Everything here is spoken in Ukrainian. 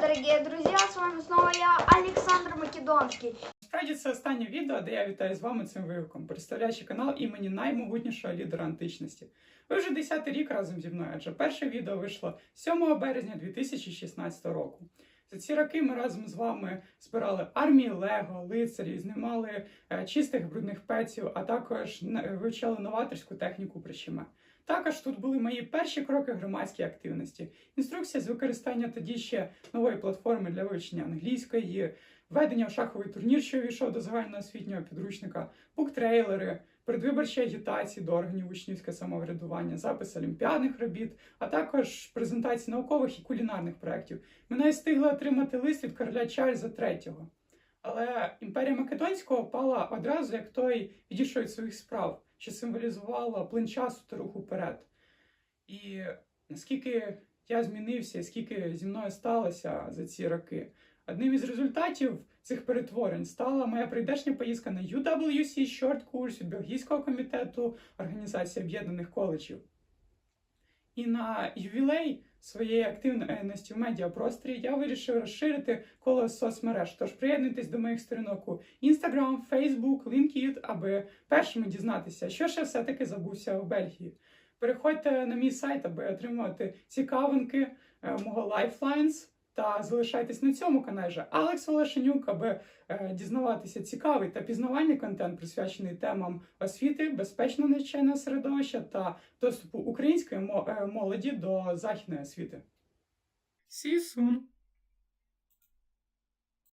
дорогие друзья, с вами снова я, Александр Македонский. Справді це останнє відео, де я вітаю з вами цим вивиком, представляючи канал імені наймогутнішого лідера античності. Ви вже 10 рік разом зі мною, адже перше відео вийшло 7 березня 2016 року. За ці роки ми разом з вами збирали армії Лего, лицарів, знімали е, чистих брудних пеців, а також е, вивчали новаторську техніку прищиме. Також тут були мої перші кроки в громадській активності, інструкція з використання тоді ще нової платформи для вивчення англійської, введення в шаховий турнір, що увійшов до загальноосвітнього підручника, буктрейлери, передвиборчі агітації до органів учнівського самоврядування, запис олімпіадних робіт, а також презентації наукових і кулінарних проєктів. Навіть встигли отримати лист від короля Чарльза III. Але імперія Македонського пала одразу, як той відійшов від своїх справ, що символізувала плин часу та рух уперед. І наскільки я змінився, скільки зі мною сталося за ці роки. Одним із результатів цих перетворень стала моя прийдешня поїздка на UWC Short курс від Бельгійського комітету Організації Об'єднаних коледжів. І на ювілей своєї активності в медіапросторі я вирішив розширити коло соцмереж. Тож приєднуйтесь до моїх сторінок у Instagram, Facebook, LinkedIn, аби першими дізнатися, що ще все-таки забувся у Бельгії. Переходьте на мій сайт, аби отримувати цікавинки е, мого Lifelines, та залишайтесь на цьому каналі Алекс Олешенюк, аби е, дізнаватися цікавий та пізнавальний контент, присвячений темам освіти, безпечного навчального середовища та доступу української е, молоді до західної освіти. See you soon!